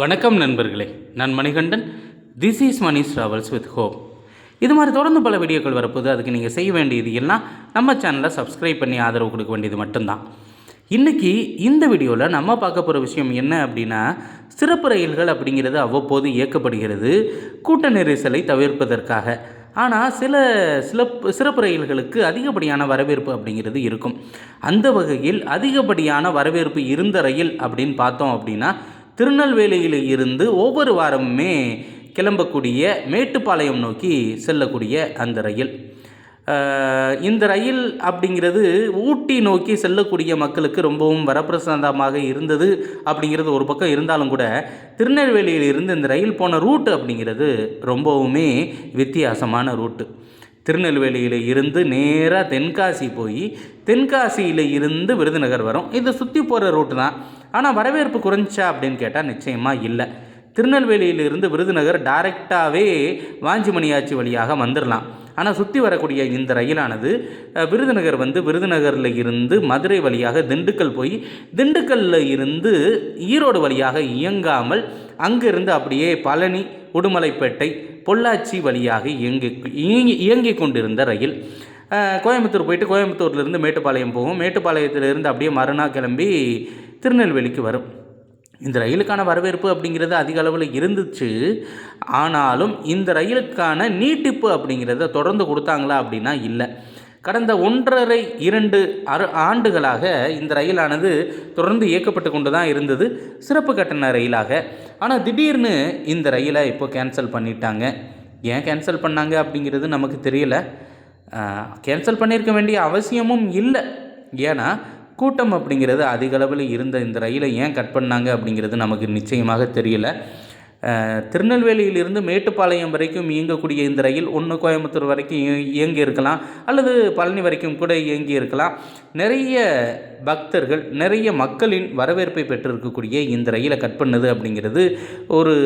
வணக்கம் நண்பர்களே. நான் Manikandan. This is Mani travels with hope இது மாதிரி தொடர்ந்து பல வீடியோக்கள் வரப்போது அதுக்கு நீங்கள் செய்ய வேண்டியது எல்லாம் நம்ம சேனலை சப்ஸ்கிரைப் பண்ணி ஆதரவு கொடுக்க வேண்டியது மட்டும்தான். இன்றைக்கி இந்த வீடியோவில் நம்ம பார்க்க போகிற விஷயம் என்ன அப்படின்னா சிறப்பு ரயில்கள் அப்படிங்கிறது அவ்வப்போது இயக்கப்படுகிறது. கூட்ட நெரிசலை தவிர்ப்பதற்காக. ஆனால் சில சிலப்பு சிறப்பு ரயில்களுக்கு அதிகப்படியான வரவேற்பு அப்படிங்கிறது இருக்கும். அந்த வகையில் அதிகப்படியான வரவேற்பு இருந்த ரயில் அப்படின்னு பார்த்தோம் அப்படின்னா திருநெல்வேலியில் இருந்து ஒவ்வொரு வாரமுமே கிளம்பக்கூடிய மேட்டுப்பாளையம் நோக்கி செல்லக்கூடிய அந்த ரயில். இந்த ரயில் அப்படிங்கிறது ஊட்டி நோக்கி செல்லக்கூடிய மக்களுக்கு ரொம்பவும் வரப்பிரசாதமாக இருந்தது அப்படிங்கிறது ஒரு பக்கம் இருந்தாலும் கூட திருநெல்வேலியில் இருந்து இந்த ரயில் போன ரூட்டு அப்படிங்கிறது ரொம்பவுமே வித்தியாசமான ரூட்டு. திருநெல்வேலியில் இருந்து நேராக தென்காசி போய் தென்காசியில் இருந்து விருதுநகர் வரும். இது சுற்றி போகிற ரூட்டு தான். ஆனால் வரவேற்பு குறைஞ்சா அப்படின்னு கேட்டால் நிச்சயமாக இல்லை. திருநெல்வேலியிலிருந்து விருதுநகர் டைரெக்டாகவே வாஞ்சிமணியாச்சி வழியாக வந்துடலாம் ஆனால் சுற்றி வரக்கூடிய இந்த ரயிலானது விருதுநகர் வந்து விருதுநகரில் இருந்து மதுரை வழியாக திண்டுக்கல் போய் திண்டுக்கல்லில் இருந்து ஈரோடு வழியாக இயங்காமல் அங்கிருந்து அப்படியே பழனி உடுமலைப்பேட்டை பொள்ளாச்சி வழியாக இயங்கி இயங்கி இயங்கிக் கொண்டிருந்த ரயில் கோயம்புத்தூர் போயிட்டு கோயம்புத்தூர்லேருந்து மேட்டுப்பாளையம் போகும். மேட்டுப்பாளையத்திலிருந்து அப்படியே மறுநாள் கிளம்பி திருநெல்வேலிக்கு வரும். இந்த ரயிலுக்கான வரவேற்பு அப்படிங்கிறது அதிக அளவில் இருந்துச்சு. ஆனாலும் இந்த ரயிலுக்கான நீட்டிப்பு அப்படிங்கிறத தொடர்ந்து கொடுத்தாங்களா அப்படின்னா இல்லை. கடந்த ஒன்றரை இரண்டு அறு ஆண்டுகளாக இந்த ரயிலானது தொடர்ந்து இயக்கப்பட்டு கொண்டு தான் இருந்தது. சிறப்பு கட்டண ரயிலாக. ஆனால் திடீர்னு இந்த ரயிலை இப்போ கேன்சல் பண்ணிட்டாங்க. ஏன் கேன்சல் பண்ணாங்க அப்படிங்கிறது நமக்கு தெரியல. கேன்சல் பண்ணியிருக்க வேண்டிய அவசியமும் இல்லை. ஏன்னா கூட்டம் அப்படிங்கிறது அதிகளவில் இருந்த இந்த ரயிலை ஏன் கட் பண்ணாங்க அப்படிங்கிறது நமக்கு நிச்சயமாக தெரியல. திருநெல்வேலியிலிருந்து மேட்டுப்பாளையம் வரைக்கும் இயங்கக்கூடிய இந்த ரயில் ஒன்று கோயம்புத்தூர் வரைக்கும் இயங்கி இருக்கலாம் அல்லது பழனி வரைக்கும் கூட இயங்கி இருக்கலாம் நிறைய பக்தர்கள் நிறைய மக்களின் வரவேற்பை பெற்றிருக்கக்கூடிய இந்த ரயிலை கட் பண்ணது அப்படிங்கிறது ஒரு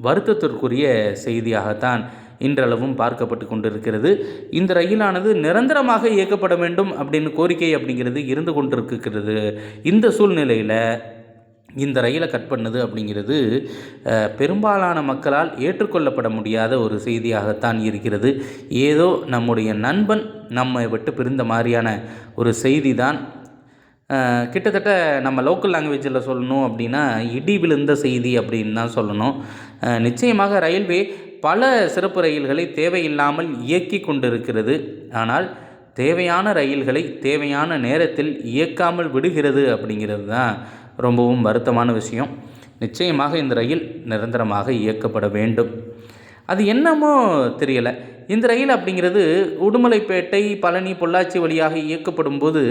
வருத்தத்திற்குரிய செய்தியாகத்தான் இன்றளவும் பார்க்கப்பட்டு கொண்டிருக்கிறது. இந்த ரயிலானது நிரந்தரமாக இயக்கப்பட வேண்டும் அப்படின்னு கோரிக்கை அப்படிங்கிறது இருந்து கொண்டிருக்கிறது. இந்த சூழ்நிலையில் இந்த ரயிலை கட் பண்ணது அப்படிங்கிறது பெரும்பாலான மக்களால் ஏற்றுக்கொள்ளப்பட முடியாத ஒரு செய்தியாகத்தான் இருக்கிறது. ஏதோ நம்முடைய நண்பன் நம்மை விட்டு பிரிந்த மாதிரியான ஒரு செய்தி தான் கிட்டத்தட்ட நம்ம லோக்கல் லாங்குவேஜில் சொல்லணும் அப்படின்னா இடி விழுந்த செய்தி அப்படின்னு தான் சொல்லணும். நிச்சயமாக ரயில்வே பல சிறப்பு ரயில்களை தேவையில்லாமல் இயக்கி கொண்டிருக்கிறது. ஆனால் தேவையான ரயில்களை தேவையான நேரத்தில் இயக்காமல் விடுகிறது அப்படிங்கிறது தான் ரொம்பவும் வருத்தமான விஷயம். நிச்சயமாக இந்த ரயில் நிரந்தரமாக இயக்கப்பட வேண்டும். அது என்னமோ தெரியலை. இந்த ரயில் அப்படிங்கிறது உடுமலைப்பேட்டை பழனி பொள்ளாச்சி வழியாக இயக்கப்படும் போது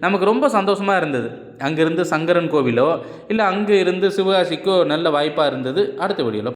நமக்கு ரொம்ப சந்தோஷமாக இருந்தது. அங்கேருந்து சங்கரன் கோவிலோ இல்லை அங்கே இருந்து சிவகாசிக்கோ நல்ல வாய்ப்பாக இருந்தது. அடுத்த வீடியோவில்